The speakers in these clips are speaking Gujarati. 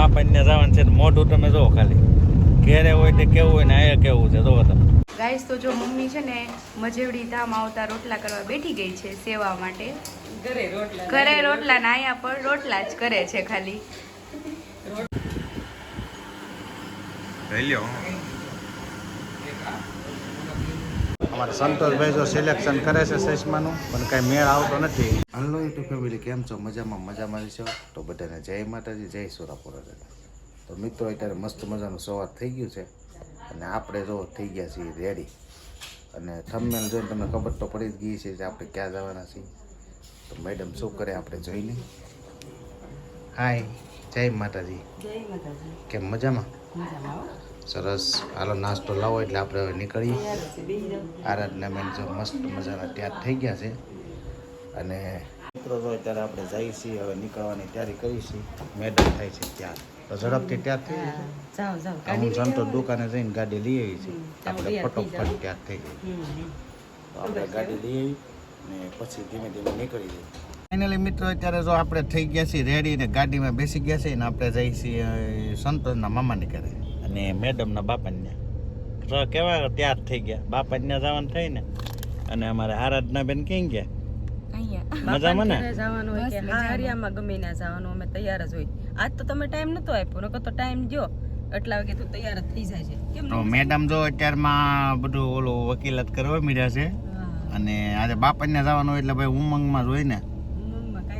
બાપાને જવાનું છે તો મોઢું તમે જો ખાલી. ઘેરે હોય તે કેવું હોય ને અહીંયા કેવું છે જો તમે. ગાઈસ તો જો મમ્મી છે ને મજેવડી ધામ આવતા રોટલા કરવા બેઠી ગઈ છે સેવા માટે. ઘરે રોટલા ઘરે રોટલા ના અહીંયા પણ રોટલા જ કરે છે ખાલી. અમારે સંતોષભાઈ જો સિલેક્શન કરે છે ચશ્માનું પણ કાંઈ મેળ આવતો નથી. હલો યુટ્યુબ ફેમિલી કેમ છો? મજામાં મજામાં છો? તો બધાને જય માતાજી જય સુરાપુરા તો મિત્રો અત્યારે મસ્ત મજાનું સવાર થઈ ગયું છે. અને આપણે જો થઈ ગયા છીએ રેડી અને થંબનેલ જોઈને તમને ખબર તો પડી જ ગઈ છે કે આપણે ક્યાં જવાના છીએ. તો મેડમ શું કરે? આપણે જોઈને હાય જય માતાજી. જય માતાજી. કેમ મજામાં? મજામાં હો. સરસ હાલો નાસ્તો લાવો એટલે આપણે હવે નીકળીએ. આરાધના મેં જો મસ્ત મજાના તૈયાર થઈ ગયા છે. અને મિત્રો જો અત્યારે આપણે જઈએ છીએ હવે નીકળવાની તૈયારી કરી છીએ. મેડમ થાય છે ત્યાર તો ઝડપથી ત્યાં થઈ જાઓ હું સંતો દુકાને જઈને ગાડી લઈ આવી છીએ. આપણે. ફટોફટ તૈયાર થઈ ગઈ. તો આપણે ગાડી લઈ આવી અને પછી ધીમે ધીમે નીકળી જઈએ. ફાઇનલી મિત્રો અત્યારે જો આપણે થઈ ગયા છીએ રેડી ને ગાડીમાં બેસી ગયા છીએ ને આપણે જઈએ છીએ સંતોષના મામાની ઘરે. અને મેડમના બાપાને. તો કેવા તૈયાર થઈ ગયા? બાપાને જવાનું થઈ ને? અને અમારે આરાધના બેન ક્યાં ગયા? મજામાં ને? જવાનું હોય કે. હારિયામાં ગમે ના જવાનું અમે તૈયાર જ હોય. આજ તો તમે ટાઈમ નતો આપ્યો નકર તો ટાઈમ જો એટલા વાગે તો તૈયાર જ થઈ જાય છે. કેમ તો મેડમ જો અત્યારમાં બધું ઓલું વકીલાત કરવા મીડ્યા છે અને આજે બાપાને જવાનું હોય એટલે ભાઈ ઉમંગમાં જ હોય ને.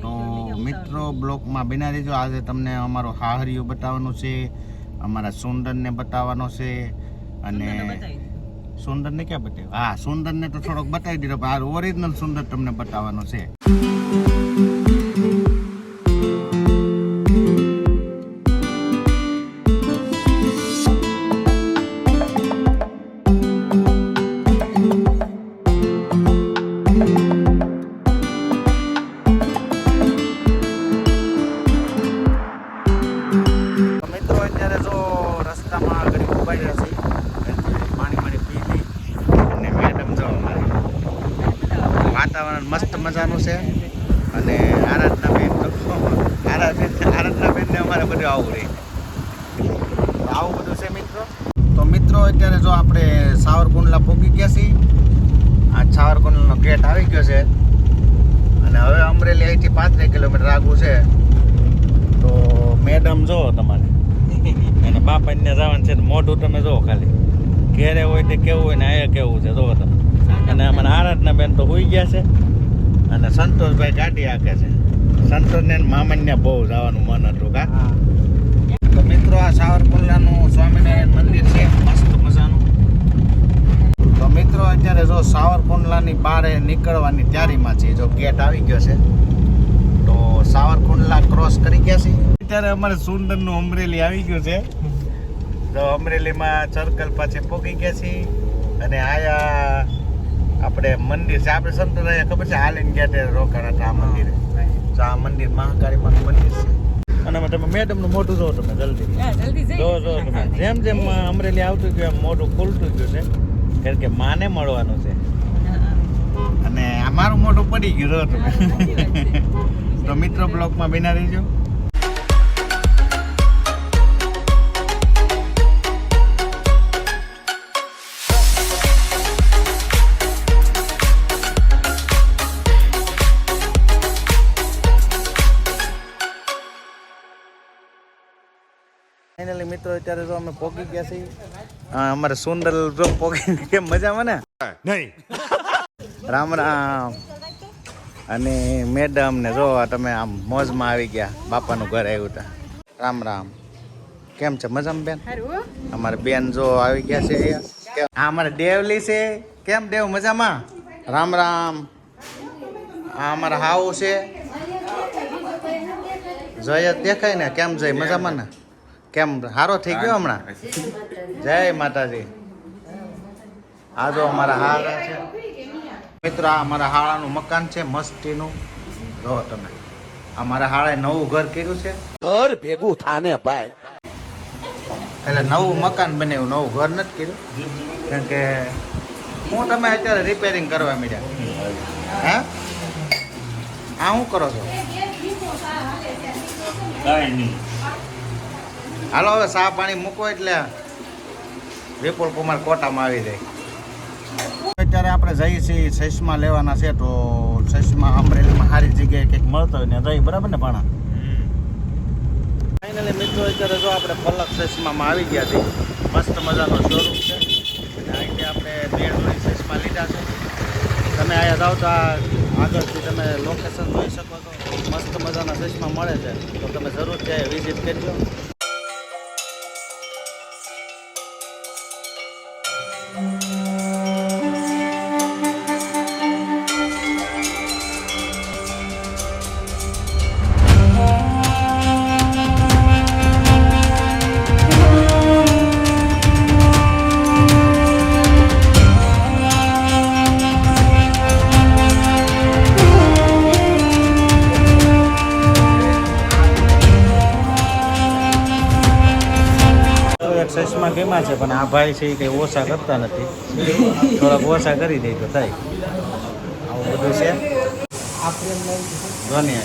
તો મિત્રો બ્લોકમાં બિના દેજો આજે તમને અમારો હાહરિયો બતાવવાનું છે. અમારા સુંદરને બતાવવાનો છે અને સુંદરને ક્યાં બતાવ્યું? હા સુંદરને તો થોડોક બતાવી દીધો પણ આ ઓરિજિનલ સુંદર તમને બતાવવાનો છે. વાતાવરણ મસ્ત મજાનું છે. અને આરાધના બેન તો આરાધના બેનને અમારે બધું આવું રહે. આવું બધું છે મિત્રો. તો મિત્રો, અત્યારે જો આપણે સાવરકુંડલા પહોંચી ગયા છીએ. આ સાવરકુંડલાનો ગેટ આવી ગયો છે. અને હવે અમરેલી અહીંથી પાંત્રીસ કિલોમીટર આગું છે. તો મેડમ જો તમારે. અને બાપાને જવાનું છે મોઢું તમે જો ખાલી. ઘેરે હોય તે કેવું હોય ને અહીંયા કેવું છે, જો તમે. અને અમારા આરાધના બેન તો હોઈ ગયા છે. અને સંતોષભાઈ ગાડી હાકે છે. સંતોષને ને મામાને બહુ જવાનું મન હતું કા. તો મિત્રો આ સાવરકુંડલાનું સ્વામિનારાયણ મંદિર છે. મસ્ત મજાનું. તો મિત્રો અત્યારે જો સાવરકુંડલાની બારે નીકળવાની તૈયારીમાં છે જો ગેટ આવી ગયો છે. તો સાવરકુંડલા ક્રોસ કરી ગયા છે અત્યારે અમારે સુંદરનું અમરેલી આવી ગયું છે. તો અમરેલીમાં ચરકલ પાસે પહોંચી ગયા છીએ. અને આયા આપણે મંદિર છે. આપણે સંતો ખબર છે હાલીને ગયા ત્યારે રોકાણા હતા આ મંદિરે. તો આ મંદિર મહાકાળી માનું મંદિર છે. અને તમે મેડમનું મોઢું જો તમે જલ્દી. જો જો તમે. જેમ જેમ અમરેલી આવતું ગયું એમ મોઢું ખુલતું ગયું છે. કારણ કે માને મળવાનું છે. અને મારું મોઢું પડી ગયું રહો તમે. તો મિત્રો બ્લોકમાં બિના રહીજો. ફાઇનલી મિત્રો અત્યારે જો અમે પોગી ગયા છીએ. અમારે સુંદર જો પોકી કેમ મજામાં ને? નહીં. રામ રામ. અને મેડમ ને જો તમે આમ મોજમાં આવી ગયા. બાપાનું ઘર આવ્યું હતા રામ રામ. કેમ છે? મજામાં બેન? અમારે બેન જો આવી ગયા છે આ અમારે દેવલી છે. કેમ દેવ મજામાં? રામ રામ. આ અમારા હાઉ છે. જય દેખાય ને. કેમ જય? મજામાં ને? કેમ હારો થઈ ગયો હમણાં? જય માતાજી. આ જો અમારા હારા છે. મિત્રો આ અમારા હાળાનું મકાન છે મસ્તીનું. જો તમે. અમારા હાળાએ નવું ઘર કર્યું છે. ઘર ભેગું થાને ભાઈ. એટલે નવું મકાન બનાવ્યું નવું ઘર નથી કર્યું. કારણ કે હું તમે અત્યારે રિપેરિંગ કરવા માંડ્યા. હા? આ શું કરો છો? કાંઈ નહીં. હાલો, હવે સા પાણી મૂકો એટલે વિપુલ કુમાર કોટામાં આવી જાય. અત્યારે આપણે જઈએ છીએ સૈસમાં લેવાના છે તો સૈસમાં અમરેલીમાં સારી જગ્યાએ કંઈક મળતો હોય ને જઈ બરાબર ને ભાણા? ફાઇનલી મિત્રો, અત્યારે જો આપણે પલક સૈસમાં આવી ગયા છીએ. મસ્ત મજાનો શોરૂમ છે. અહીંથી આપણે બે જોડી સૈસમાં લીધા છે. તમે અહીંયા જાઓ તો આગળથી તમે લોકેશન જોઈ શકો છો. મસ્ત મજાના સૈસમાં મળે છે. તો તમે જરૂર ત્યાં વિઝિટ કરજો તો એક કેમાં છે પણ આ ભાઈ છે એ કંઈ ઓછા કરતા નથી. થોડાક ઓછા કરી દે તો થાય. આવું બધું છે? ધોની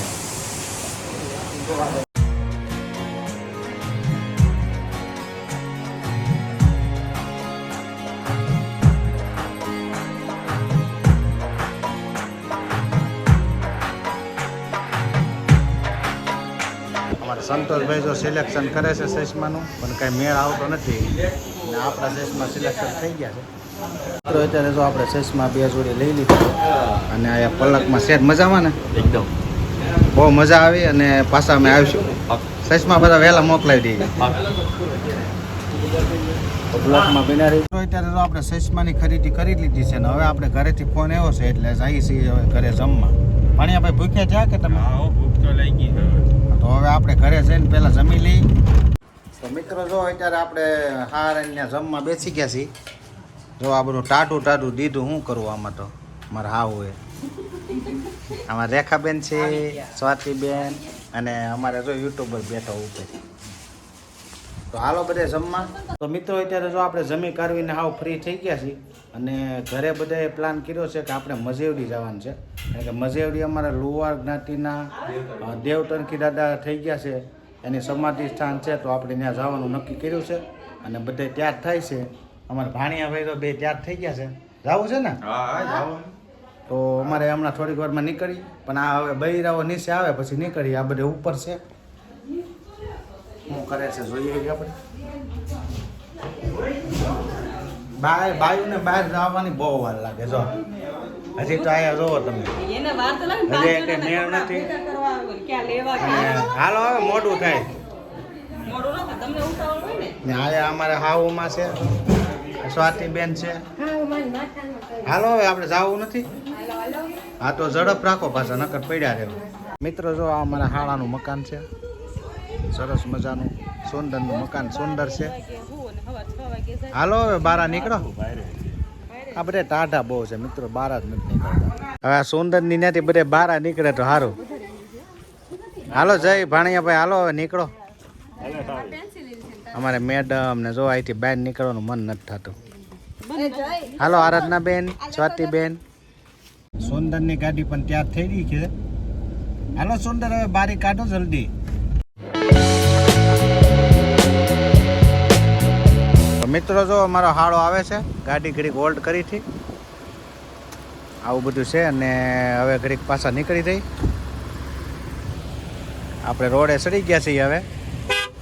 સંતોષભાઈ જો સિલેક્શન કરે છે ચશ્માનું પણ કાંઈ મેળ આવતો નથી. અને આપણા ચશ્મા સિલેક્શન થઈ ગયા છે. તો અત્યારે જો આપણે ચશ્મા બે જોડી લઈ લીધી અને આ પલકમાં સેટ મજામાં ને? એકદમ. બહુ મજા આવી અને પાછા અમે આવીશું. ચશ્મા બધા વહેલા મોકલાવી દઈએ. બ્લોકમાં બિનારી તો અત્યારે તો આપણે ચશ્માની ખરીદી કરી લીધી છે ને હવે આપણે ઘરેથી ફોન આવ્યો છે એટલે જઈએ છીએ હવે ઘરે જમવા. પાણી આપણે ભૂખ્યા થયા કે તમે? ભૂખ તો લઈ ગઈ તો હવે આપણે ઘરે જઈને પહેલાં જમી લઈ. તો મિત્રો જો અત્યારે આપણે હાર અહીંયા જમવા બેસી ગયા છીએ. જો આ બધું ટાટું ટાટું દીધું શું કરવું આમાં તો? મારે હાવ હોય આમાં રેખાબેન છે, સ્વાતિબેન અને અમારે જો યુટ્યુબર બેઠો ઉપર. તો હાલો બધે જમવા. તો મિત્રો અત્યારે જો આપણે જમી કાઢવીને હાવ ફ્રી થઈ ગયા છીએ અને ઘરે બધાએ પ્લાન કર્યો છે કે આપણે મજેવડી જવાનું છે. કારણ કે મજેવડી અમારા લુવાર જ્ઞાતિના દેવટનકી દાદા થઈ ગયા છે. એની સમાધિ સ્થાન છે તો આપણે ત્યાં જવાનું નક્કી કર્યું છે. અને બધે ત્યાર થાય છે. અમારા ભાણિયા ભાઈ તો બે ત્યાર થઈ ગયા છે. જવું છે ને? તો અમારે હમણાં થોડીક વારમાં નીકળી. પણ આ હવે બૈરાઓ નીચે આવે પછી નીકળી. આ બધે ઉપર છે. શું કરે છે? જોઈએ કે આપણે? બાય બાયુને બહાર જવાની બહુ વાર લાગે જો. હજી તો આયા જોવો તમે. હજી જણાના મેળ નથી. હાલો હવે મોડું થાય. આયા અમારે હાવુમાં છે. સ્વાતિબેન છે. હાલો હવે આપણે જવું નથી. હા તો ઝડપ રાખો પાછા નકર પડ્યા રહેવું. મિત્રો જો આ અમારા હાળાનું મકાન છે. સરસ મજાનું સુંદરનું મકાન સુંદર છે. હાલો હવે બારા નીકળો. આ બધે ટાઢા બહુ છે મિત્રો બારા જ નથી નીકળતા. હવે આ સુંદરની ત્યાંથી બધે બારા નીકળે તો સારું હાલો જય ભાણિયા ભાઈ હાલો હવે નીકળો. અમારે મેડમ ને જો અહીંથી બહાર નીકળવાનું મન નથી થતું. હાલો આરાધના બેન સ્વાતિ બેન. સુંદરની ગાડી પણ તૈયાર થઈ ગઈ છે. હાલો સુંદર હવે બારી કાઢો જલ્દી. મિત્રો, જો અમારો હાળો આવે છે, ગાડી ઘડીક હોલ્ડ કરી હતી આવું બધું છે અને હવે ઘડીક પાછા નીકળી જઈ. આપણે રોડે ચડી ગયા છીએ હવે,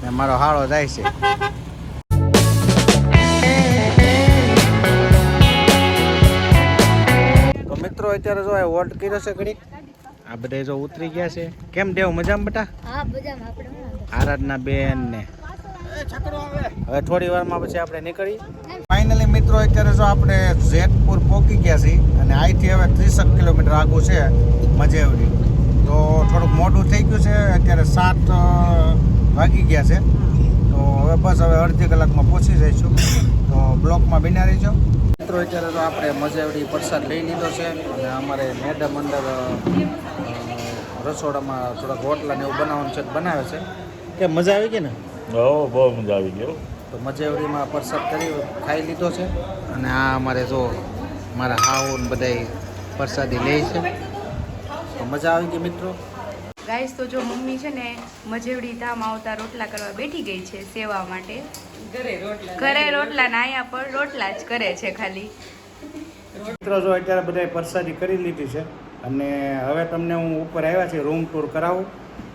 ને મારો હાળો જાય છે. તો મિત્રો, અત્યારે જો હોલ્ડ કર્યો છે ઘડીક. આ બધા જો ઉતરી ગયા છે. કેમ દેવ મજામાં બટા? આરાધના બેન ને. હવે થોડી વારમાં પછી આપણે નીકળી. ફાઇનલી મિત્રો અત્યારે જો આપણે જેતપુર પહોંચી ગયા છીએ અને અહીંથી હવે ત્રીસક કિલોમીટર આગું છે મજેવડી તો થોડુંક મોડું થઈ ગયું છે અત્યારે સાત વાગી ગયા છે. તો હવે બસ હવે અડધી કલાકમાં પહોંચી જઈશું. તો બ્લોકમાં બિના રહીજો. મિત્રો અત્યારે તો આપણે મજેવડી પ્રસાદ લઈ લીધો છે અને અમારે મેડમ અંદર રસોડામાં થોડાક રોટલા ને એવું બનાવવાનું છે બનાવે છે. કે મજા આવી ગઈ ને? હો બહુ મજા આવી ગયો તો મજેવડીમાં પ્રસાદ કરી ખાઈ લીધો છે અને આ અમારે જો મારા હાઉન ને બધાય પ્રસાદી લે છે. તો મજા આવી ગઈ મિત્રો. ગાઈસ તો જો મમ્મી છે ને મજેવડી ધામ આવતા રોટલા કરવા બેઠી ગઈ છે સેવા માટે. ઘરે રોટલા ઘરે રોટલા ને અહીંયા પર રોટલા જ કરે છે ખાલી. મિત્રો જો અત્યારે બધાએ પરસાદી કરી લીધી છે અને હવે તમને હું ઉપર આવ્યા છે રૂમ ટૂર કરાવું.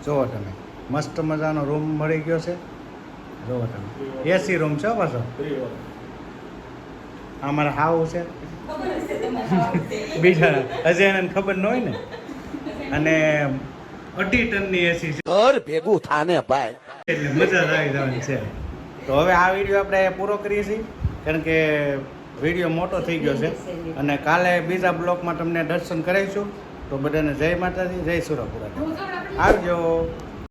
જોવો તમે મસ્ત મજાનો રૂમ મળી ગયો છે. જોવો તમે. એસી રૂમ છે હો પાછો. આ મારા હાવ છે. બીજા હજી એને ખબર ન હોય ને. અને અઢી ટનની એસી છે. ઘર ભેગું થાને ભાઈ. એટલે મજા જ આવી જવાની છે. તો હવે આ વીડિયો આપણે પૂરો કરીએ છીએ કારણ કે વીડિયો મોટો થઈ ગયો છે. અને કાલે બીજા બ્લોકમાં તમને દર્શન કરાવીશું. તો બધાને જય માતાજી જય સુરપુરા. આવજો.